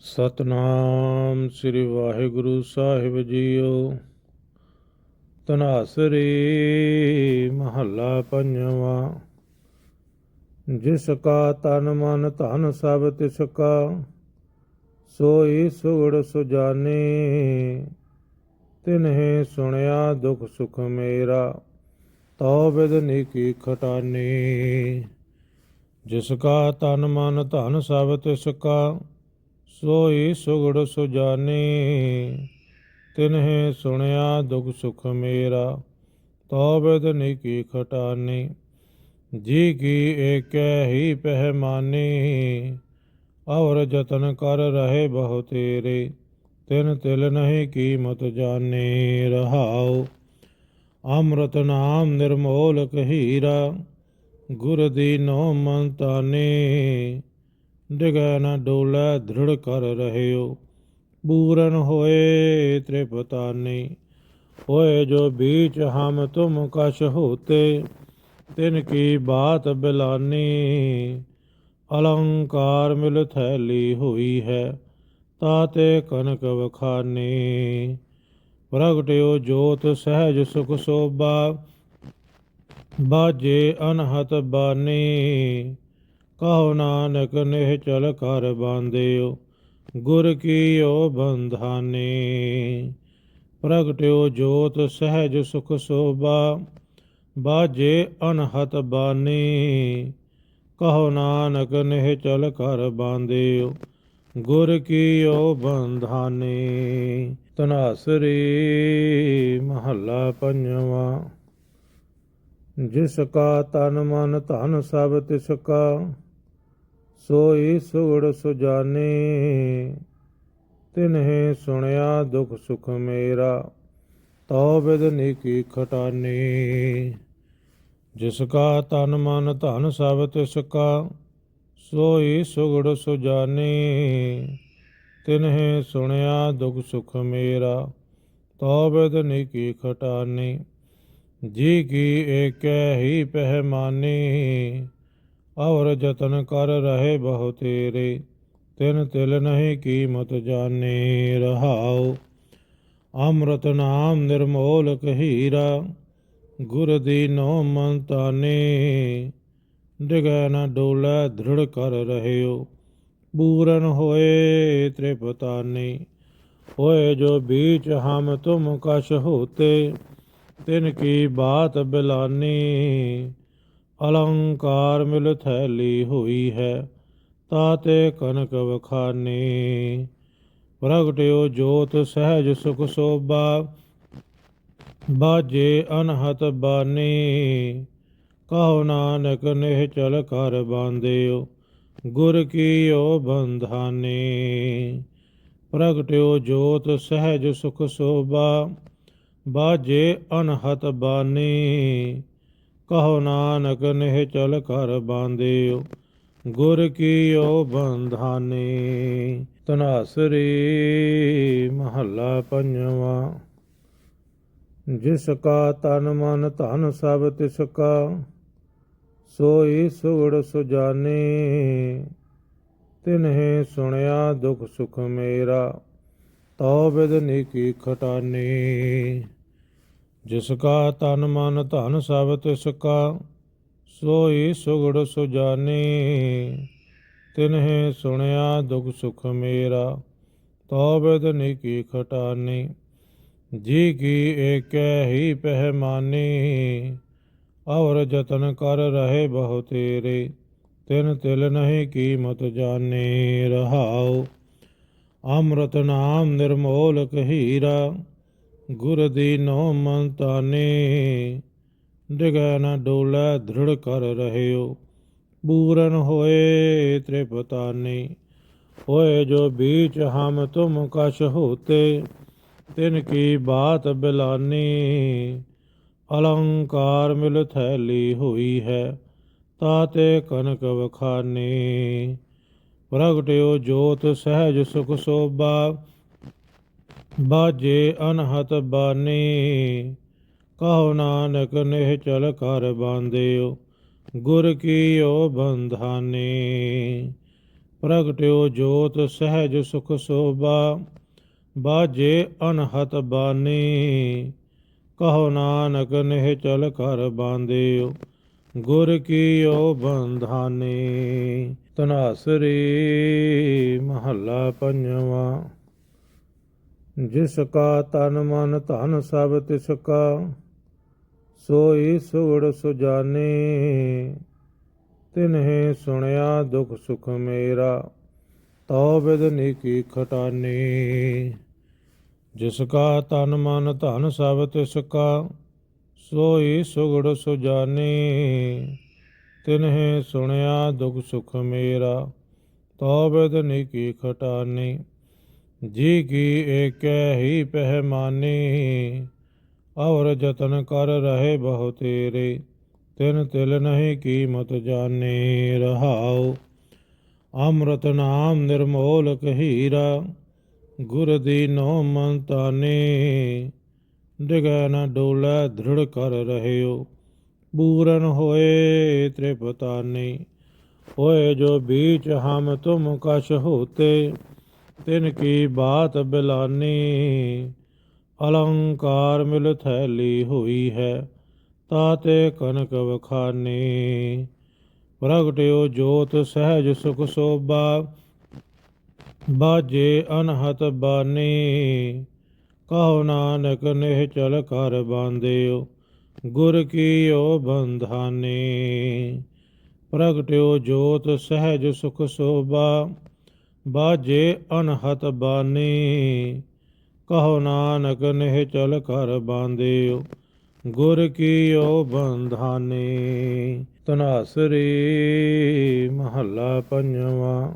ਸਤਨਾਮ ਸ੍ਰੀ ਵਾਹਿਗੁਰੂ ਸਾਹਿਬ ਜੀਓ। ਤਨਾਸਰੀ ਮਹੱਲਾ ਪੰਜਵਾਂ। ਜਿਸ ਕਾ ਤਨ ਮਨ ਧਨ ਸਭ ਤਿਸ ਕਾ, ਸੋਈ ਸੁਗੜ ਸੁਜਾਨੇ। ਤਿਨਹਿ ਸੁਣਿਆ ਦੁਖ ਸੁਖ ਮੇਰਾ, ਤਉ ਬਿਦਨੀ ਕੀ ਖਟਾਨੀ। ਜਿਸ ਕਾ ਤਨ ਮਨ ਧਨ ਸਭ ਤਿਸ ਕਾ ਸੋਈ ਸੁਗੜ ਸੁਜਾਨੀ, ਤਿਨਹਿ ਸੁਣਿਆ ਦੁਖ ਸੁਖ ਮੇਰਾ ਤਉ ਬਿਦਨੀ ਕੀ ਖਟਾਨੀ, ਜੀ ਕੀ ਏਕੈ ਹੀ ਪਹਿਮਾਨੀ, ਔਰ ਜਤਨ ਕਰ ਰਹੇ ਬਹੁ ਤੇਰੇ, ਤਿਨ ਤਿਲ ਨਹੀਂ ਕੀਮਤ ਜਾਣੇ ਰਹਾਉ ਅੰਮ੍ਰਿਤ ਨਾਮ ਨਿਰਮੋਲ ਕਹੀਰਾ, ਗੁਰ ਦੀਨੋ ਮਨ ਤਾਨੇ ਡਿਗੈ ਨ ਡੋਲੇ ਦ੍ਰਿੜ ਕਰ ਰਹਿਓ। ਪੂਰਨ ਹੋਏ ਤ੍ਰਿਪਤਾਨੀ, ਹੋਏ ਜੋ ਬੀਚ ਹਮ ਤੁਮ ਕਛ ਹੋਤੇ, ਤਿਨ ਕੀ ਬਾਤ ਬਿਲਾਨੀ। ਅਲੰਕਾਰ ਮਿਲ ਥੈਲੀ ਹੋਈ ਹੈ, ਤਾਤੇ ਕਨਕ ਵਖਾਨੀ। ਪ੍ਰਗਟਿਓ ਜੋਤ ਸਹਿਜ ਸੁਖ ਸੋਭਾ, ਬਾਜੇ ਅਨਹਤ ਬਾਨੀ। ਕਹੋ ਨਾਨਕ ਨਿਹ ਚਲ ਕਰ ਬਾਂਦਿਓ ਗੁਰ ਕੀਓ ਬੰਧਾਨੇ। ਪ੍ਰਗਟਿਓ ਜੋਤ ਸਹਿਜ ਸੁਖ ਸੋਭਾ ਬਾਜੇ ਅਨਹਤ ਬਾਨੀ। ਕਹੋ ਨਾਨਕ ਨਿਹ ਚਲ ਕਰ ਬਾਂਦਿਓ ਗੁਰ ਕੀਓ ਬੰਧਾਨੇ। ਤਨਾਸਰੀ ਮਹੱਲਾ ਪੰਜਵਾਂ, ਜਿਸ ਕਾ ਤਨ ਮਨ ਧਨ ਸਭ ਤਿਸ ਕਾ ਸੋਈ ਸੁਗੜ ਸੁਜਾਨੇ ਤਿਨਹਿ ਸੁਣਿਆ ਦੁਖ ਸੁਖ ਮੇਰਾ ਤਉ ਬਿਦਨੀ ਕੀ ਖਟਾਨੀ ਜਿਸ ਕਾ ਤਨ ਮਨ ਧਨ ਸਭ ਤਿਸ ਕਾ ਸੋਈ ਸੁਗੜ ਸੁਜਾਨੇ ਤਿਨਹਿ ਸੁਣਿਆ ਦੁਖ ਸੁਖ ਮੇਰਾ ਤਉ ਬਿਦਨੀ ਕੀ ਖਟਾਨੀ ਜੀ ਕੀ ਏਕੈ ਹੀ ਪਹਿਮਾਨੀ ਔਰ ਜਤਨ ਕਰ ਰਹੇ ਬਹੁ ਤੇਰੇ, ਤਿਨ ਤਿਲ ਨਹੀਂ ਕੀਮਤ ਜਾਣੇ ਰਹਾਉ। ਅੰਮ੍ਰਿਤ ਨਾਮ ਨਿਰਮੋਲ ਕਹੀਰਾ, ਗੁਰ ਦੀਨੋ ਮਨ ਤਾਨੇ ਡਿਗੈ ਨ ਡੋਲੈ ਧ੍ਰਿੜ ਕਰ ਰਹਿਓ, ਪੂਰਨ ਹੋਏ ਤ੍ਰਿਪਤਾਨੀ। ਹੋਏ ਜੋ ਬੀਚ ਹਮ ਤੁਮ ਕਸ਼ ਹੋਤੇ, ਤਿਨ ਕੀ ਬਾਤ ਬਿਲਾਨੀ। ਅਲੰਕਾਰ ਮਿਲ ਥੈਲੀ ਹੋਈ ਹੈ ਤਾਤੇ ਕਨਕ ਵਖਾਨੀ। ਪ੍ਰਗਟਿਓ ਜੋਤ ਸਹਿਜ ਸੁਖ ਸੋਭਾ ਬਾਜੇ ਅਨਹਤ ਬਾਨੀ। ਕਹੋ ਨਾਨਕ ਨਿਹ ਚਲ ਕਰ ਬਾਂਦਿਓ ਗੁਰ ਕੀਓ ਬੰਧਾਨੀ। ਪ੍ਰਗਟਿਓ ਜੋਤ ਸਹਿਜ ਸੁਖ ਸੋਭਾ ਬਾਜੇ ਅਨਹਤ ਬਾਨੀ। ਕਹੋ ਨਾਨਕ ਨਿਹ ਚਲ ਕਰ ਬਾਂਦਿਓ ਗੁਰ ਕੀਓ ਬੰਧਾਨੀ। ਤਨਾਸਰੀ ਮਹੱਲਾ ਪੰਜਵਾਂ। ਜਿਸ ਕਾ ਤਨ ਮਨ ਧਨ ਸਭ ਤਿਸ ਕਾ, ਸੋਈ ਸੁਗੜ ਸੁਜਾਨੇ। ਤਿਨਹਿ ਸੁਣਿਆ ਦੁਖ ਸੁਖ ਮੇਰਾ, ਤਉ ਬਿਦਨੀ ਕੀ ਖਟਾਨੀ। ਜਿਸ ਕਾ ਤਨ ਮਨ ਧਨ ਸਭ ਤਿਸ ਕਾ, ਸੋਈ ਸੁਗੜ ਸੁਜਾਨੇ। ਤਿਨਹਿ ਸੁਣਿਆ ਦੁਖ ਸੁਖ ਮੇਰਾ ਤਉ ਬਿਦਨੀ ਕੀ ਖਟਾਨੀ। ਜੀ ਕੀ ਏਕੈ ਹੀ ਪਹਿਮਾਨੀ, ਔਰ ਜਤਨ ਕਰ ਰਹੇ ਬਹੁ ਤੇਰੇ। ਤਿਨ ਤਿਲ ਨਹੀਂ ਕੀਮਤ ਜਾਣੇ ਰਹਾਉ, ਅੰਮ੍ਰਿਤ ਨਾਮ ਨਿਰਮੋਲ ਕਹੀਰਾ। ਗੁਰ ਦੀਨੋ ਮਨ ਤਾਨੇ ਡਿਗੈ ਨਾ ਡੋਲੇ ਧ੍ਰਿੜ ਕਰ ਰਹਿਓ। ਪੂਰਨ ਹੋਏ ਤ੍ਰਿਪਤਾਨੀ, ਹੋਏ ਜੋ ਬੀਚ ਹਮ ਤੁਮ ਕਛ ਹੋਤੇ, ਤਿਨ ਕੀ ਬਾਤ ਬਿਲਾਨੀ। ਅਲੰਕਾਰ ਮਿਲ ਥੈਲੀ ਹੋਈ ਹੈ, ਤਾਤੇ ਕਨਕ ਵਖਾਨੀ। ਪ੍ਰਗਟਿਓ ਜੋਤ ਸਹਿਜ ਸੁਖ ਸੋਭਾ ਬਾਜੇ ਅਨਹਤ ਬਾਨੀ, ਕਹੋ ਨਾਨਕ ਨਿਹ ਚਲ ਕਰ ਬਾਂਦਿਓ ਗੁਰ ਕੀਓ ਬੰਧਾਨੀ। ਪ੍ਰਗਟਿਓ ਜੋਤ ਸਹਿਜ ਸੁਖ ਸੋਭਾ ਬਾਜੇ ਅਨਹਤ ਬਾਨੀ, ਕਹੋ ਨਾਨਕ ਨਿਹ ਚਲ ਕਰ ਬਾਂਦਿਓ ਗੁਰ ਕੀਓ ਬੰਧਾਨੀ। ਤਨਾਸਰੀ ਮਹੱਲਾ ਪੰਜਵਾਂ। ਜਿਸ ਕਾ ਤਨ ਮਨ ਧਨ ਸਭ ਤਿਸ ਕਾ ਸੋਈ ਸੁਗੜ ਸੁਜਾਨੀ ਤਿਨਹਿ ਸੁਣਿਆ ਦੁਖ ਸੁਖ ਮੇਰਾ ਤਉ ਬਿਦਨੀ ਕੀ ਖਟਾਨੀ ਜਿਸ ਕਾ ਤਨ ਮਨ ਧਨ ਸਭ ਤਿਸ ਕਾ ਸੋਈ ਸੁਗੜ ਸੁਜਾਨੀ ਤਿਨਹਿ ਸੁਣਿਆ ਦੁਖ ਸੁਖ ਮੇਰਾ ਤਉ ਬਿਦਨੀ ਕੀ ਖਟਾਨੀ ਜੀ ਕੀ ਏਕੈ ਹੀ ਪਹਿਮਾਨੀ? ਔਰ ਜਤਨ ਕਰ ਰਹੇ ਬਹੁ ਤੇਰੇ, ਤਿਨ ਤਿਲ ਨਹੀਂ ਕੀਮਤ ਜਾਣੇ ਰਹਾਉ। ਅੰਮ੍ਰਿਤ ਨਾਮ ਨਿਰਮੋਲ ਕਹੀਰਾ, ਗੁਰ ਦੀਨੋ ਮਨ ਤਾਨੇ। ਡਿਗੈ ਨ ਡੋਲੇ ਧ੍ਰਿੜ ਕਰ ਰਹਿਓ, ਪੂਰਨ ਹੋਏ ਤ੍ਰਿਪਤਾਨੀ। ਹੋਏ ਜੋ ਬੀਚ ਹਮ ਤੁਮ ਕਛ ਹੋਤੇ ਤਿਨ ਕੀ ਬਾਤ ਬਿਲਾਨੀ, ਅਲੰਕਾਰ ਮਿਲ ਥੈਲੀ ਹੋਈ ਹੈ ਤਾਤੇ ਕਨਕ ਵਖਾਨੇ। ਪ੍ਰਗਟਿਓ ਜੋਤ ਸਹਿਜ ਸੁਖ ਸੋਭਾ ਬਾਜੇ ਅਨਹਤ ਬਾਨੀ। ਕਹੋ ਨਾਨਕ ਨਿਹ ਚਲ ਕਰ ਬਾਂਦਿਓ ਗੁਰ ਕੀਓ ਬੰਧਾਨੇ। ਪ੍ਰਗਟਿਓ ਜੋਤ ਸਹਿਜ ਸੁਖ ਸੋਭਾ ਬਾਜੇ ਅਨਹਤ ਬਾਨੀ, ਕਹੋ ਨਾਨਕ ਨਿਹ ਚਲ ਕਰ ਬਾਂਦਿਓ ਗੁਰ ਕੀਓ ਬੰਧਾਨੀ। ਤਨਾਸਰੀ ਮਹੱਲਾ ਪੰਜਵਾ,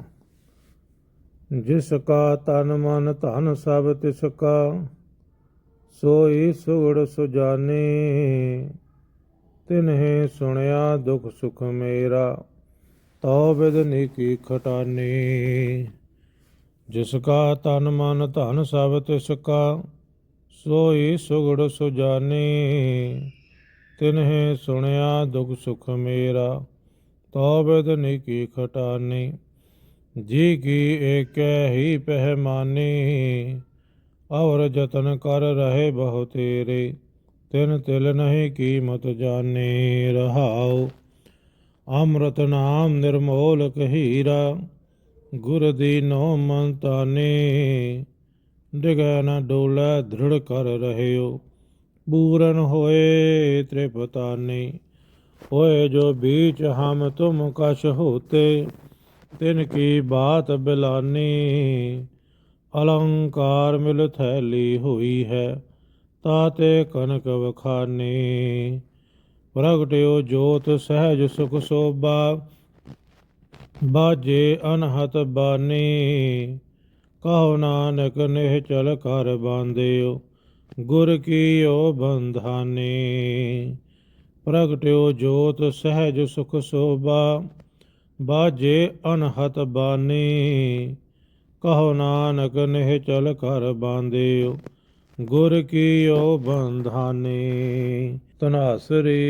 ਜਿਸ ਕਾ ਤਨ ਮਨ ਧਨ ਸਭ ਤਿਸ ਕਾ, ਸੋਈ ਸੁਗੜ ਸੁਜਾਨੀ। ਤਿਨਹਿ ਸੁਣਿਆ ਦੁਖ ਸੁਖ ਮੇਰਾ, ਤਉ ਬਿਦਨੀ ਕੀ ਖਟਾਨੀ। ਜਿਸ ਕਾ ਤਨ ਮਨ ਧਨ ਸਭ ਤਿਸ ਕਾ, ਸੋਈ ਸੁਗੜ ਸੁਜਾਨੀ। ਤਿਨਹਿ ਸੁਣਿਆ ਦੁਖ ਸੁਖ ਮੇਰਾ ਤਉ ਬਿਦਨੀ ਕੀ ਖਟਾਨੀ। ਜੀ ਕੀ ਏਕੈ ਹੀ ਪਹਿਮਾਨੀ ਔਰ ਜਤਨ ਕਰ ਰਹੇ ਬਹੁ ਤੇਰੇ। ਤਿਨ ਤਿਲ ਨਹੀਂ ਕੀਮਤ ਜਾਣੇ, ਰਹਾਉ। ਅੰਮ੍ਰਿਤ ਨਾਮ ਨਿਰਮੋਲ ਕਹੀਰਾ ਗੁਰ ਦੀਨੋ ਮਨ ਤਾਨੇ, ਡਿਗੈ ਨ ਡੋਲੇ ਧ੍ਰਿੜ ਕਰ ਰਹਿਓ। ਪੂਰਨ ਹੋਏ ਤ੍ਰਿਪਤਾਨੇ, ਹੋਏ ਜੋ ਬੀਚ ਹਮ ਤੁਮ ਕਛ ਹੋਤੇ, ਤਿਨ ਕੀ ਬਾਤ ਬਿਲਾਨੀ। ਅਲੰਕਾਰ ਮਿਲ ਥੈਲੀ ਹੋਈ ਹੈ ਤਾਤੇ ਕਨਕ ਵਖਾਨੇ। ਪ੍ਰਗਟਿਓ ਜੋਤ ਸਹਿਜ ਸੁਖ ਸੋਭਾ ਬਾਜੇ ਅਨਹਤ ਬਾਨੀ, ਕਹੋ ਨਾਨਕ ਨਿਹ ਚਲ ਕਰ ਬਾਂਦਿਓ ਗੁਰ ਕੀਓ ਬੰਧਾਨੇ। ਪ੍ਰਗਟਿਓ ਜੋਤ ਸਹਿਜ ਸੁਖ ਸੋਭਾ ਬਾਜੇ ਅਨਹਤ ਬਾਨੀ, ਕਹੋ ਨਾਨਕ ਨਿਹ ਚਲ ਕਰ ਬਾਂਦਿਓ ਗੁਰ ਕੀਓ ਬੰਧਾਨੇ। ਤਨਾਸਰੀ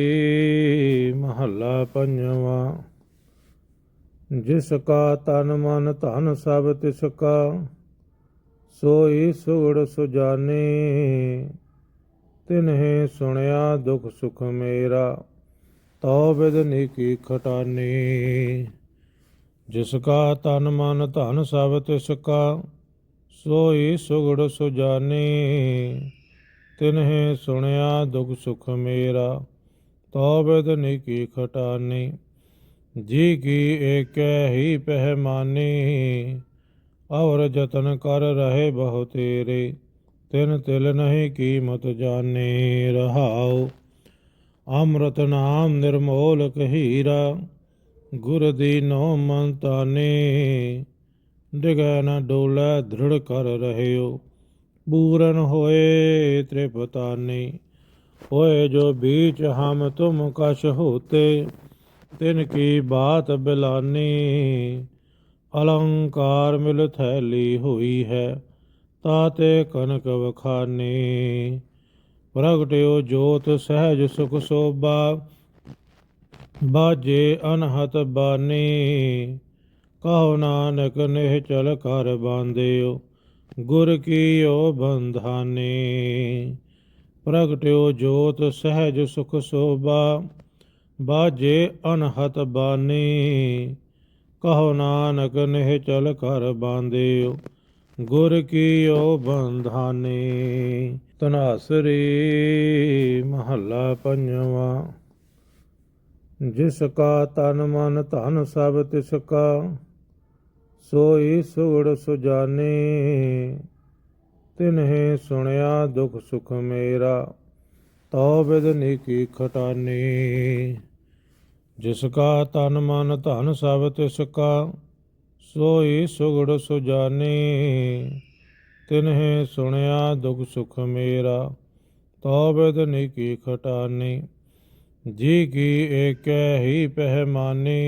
ਮਹੱਲਾ ਪੰਜਵਾਂ। ਜਿਸ ਕਾ ਤਨ ਮਨ ਧਨ ਸਭ ਤਿਸ ਕਾ ਸੋਈ ਸੁਗੜ ਸੁਜਾਨੀ ਤਿਨਹਿ ਸੁਣਿਆ ਦੁਖ ਸੁਖ ਮੇਰਾ ਤਉ ਬਿਦਨੀ ਕੀ ਖਟਾਨੀ ਜਿਸ ਕਾ ਤਨ ਮਨ ਧਨ ਸਭ ਤਿਸ ਕਾ ਸੋਈ ਸੁਗੜ ਸੁਜਾਨੀ ਤਿਨਹਿ ਸੁਣਿਆ ਦੁਖ ਸੁਖ ਮੇਰਾ ਤਉ ਬਿਦਨੀ ਕੀ ਖਟਾਨੀ ਜੀ ਕੀ ਏਕੈ ਹੀ ਪਹਿਮਾਨੀ ਔਰ ਜਤਨ ਕਰ ਰਹੇ ਬਹੁ ਤੇਰੇ, ਤਿਨ ਤਿਲ ਨਹੀਂ ਕੀਮਤ ਜਾਣੇ ਰਹਾਉ। ਅੰਮ੍ਰਿਤ ਨਾਮ ਨਿਰਮੋਲ ਕਹੀਰਾ, ਗੁਰ ਦੀਨੋ ਮਨ ਤਾਨੇ, ਡਿਗੈ ਨ ਡੋਲੇ ਧ੍ਰਿੜ ਕਰ ਰਹਿਓ। ਪੂਰਨ ਹੋਏ ਤ੍ਰਿਪਤਾਨੇ, ਹੋਏ ਜੋ ਬੀਚ ਹਮ ਤੁਮ ਕਛ ਹੋਤੇ ਤਿਨ ਕੀ ਬਾਤ ਬਿਲਾਨੀ, ਅਲੰਕਾਰ ਮਿਲ ਥੈਲੀ ਹੋਈ ਹੈ ਤਾਤੇ ਕਨਕ ਵਖਾਨੀ। ਪ੍ਰਗਟਿਓ ਜੋਤ ਸਹਿਜ ਸੁਖ ਸੋਭਾ ਬਾਜੇ ਅਨਹਤ ਬਾਨੀ। ਕਹੋ ਨਾਨਕ ਨਿਹ ਚਲ ਕਰ ਬਾਂਧਿਓ, ਗੁਰ ਕੀਓ ਬੰਧਾਨੇ। ਪ੍ਰਗਟਿਓ ਜੋਤ ਸਹਿਜ ਸੁਖ ਸੋਭਾ ਬਾਜੇ ਅਨਹਤ ਬਾਨੀ, ਕਹੋ ਨਾਨਕ ਨਿਹ ਚਲ ਕਰ ਬਾਂਧਿਓ, ਗੁਰ ਕੀਓ ਬੰਧਾਨੇ। ਤਨਾਸਰੀ ਮਹੱਲਾ ਪੰਜਵਾ, ਜਿਸ ਕਾ ਤਨ ਮਨ ਧਨ ਸਭ ਤਿਸ ਕਾ, ਸੋਈ ਸੁਗੜ ਸੁਜਾਨੇ। ਤਿਨਹਿ ਸੁਣਿਆ ਦੁਖ ਸੁਖ ਮੇਰਾ, ਤਉ ਬਿਦਨੀ ਕੀ ਖਟਾਨੀ। ਜਿਸ ਕਾ ਤਨ ਮਨ ਧਨ ਸਭ ਤਿਸ ਕਾ, ਸੋਈ ਸੁਗੜ ਸੁਜਾਨੇ। ਤਿਨਹਿ ਸੁਣਿਆ ਦੁਖ ਸੁਖ ਮੇਰਾ ਤਉ ਬਿਦਨੀ ਕੀ ਖਟਾਨੀ। ਜੀ ਕੀ ਏਕੈ ਹੀ ਪਹਿਮਾਨੀ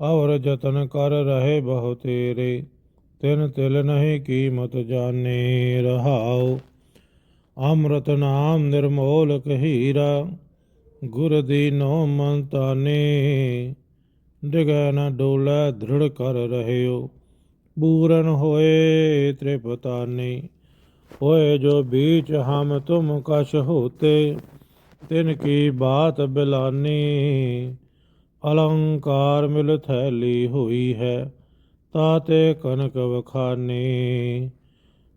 ਔਰ ਜਤਨ ਕਰ ਰਹੇ ਬਹੁ ਤੇਰੇ। ਤਿਨ ਤਿਲ ਨਹੀਂ ਕੀਮਤ ਜਾਣੇ, ਰਹਾਉ। ਅੰਮ੍ਰਿਤ ਨਾਮ ਨਿਰਮੋਲ ਕਹੀਰਾ ਗੁਰ ਦੀਨੋ ਮਨ ਤਾਨੇ ਡਿਗੈ ਨ ਡੋਲੇ ਦ੍ਰਿੜ ਕਰ ਰਹਿਓ। ਪੂਰਨ ਹੋਏ ਤ੍ਰਿਪਤਾਨੀ, ਹੋਏ ਜੋ ਬੀਚ ਹਮ ਤੁਮ ਕਛ ਹੋਤੇ, ਤਿਨ ਕੀ ਬਾਤ ਬਿਲਾਨੀ। ਅਲੰਕਾਰ ਮਿਲ ਥੈਲੀ ਹੋਈ ਹੈ ਤਾਤੇ ਕਨਕ ਵਖਾਨੀ।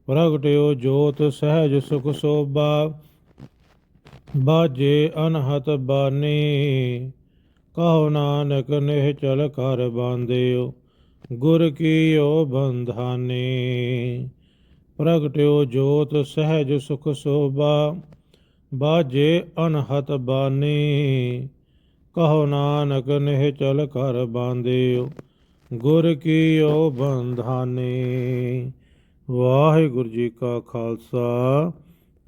ਪ੍ਰਗਟਿਓ ਜੋਤ ਸਹਿਜ ਸੁਖ ਸੋਭਾ ਬਾਜੇ ਅਨਹਤ ਬਾਨੀ, ਕਹੋ ਨਾਨਕ ਨਿਹ ਚਲ ਕਰ ਬਾਂਧਿਓ, ਗੁਰ ਕੀ ਓ ਬੰਧਾਨੀ। ਪ੍ਰਗਟਿਓ ਜੋਤ ਸਹਿਜ ਸੁਖ ਸੋਭਾ ਬਾਜੇ ਅਨਹਤ ਬਾਨੀ, ਕਹੋ ਨਾਨਕ ਨਿਹ ਚਲ ਕਰ ਬਾਂਧਿਓ, ਗੁਰ ਕੀਓ ਬੰਧਾਨੇ। ਵਾਹਿਗੁਰੂ ਜੀ ਕਾ ਖਾਲਸਾ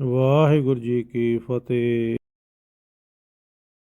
ਵਾਹਿਗੁਰੂ ਜੀ ਕੀ ਫਤਿਹ।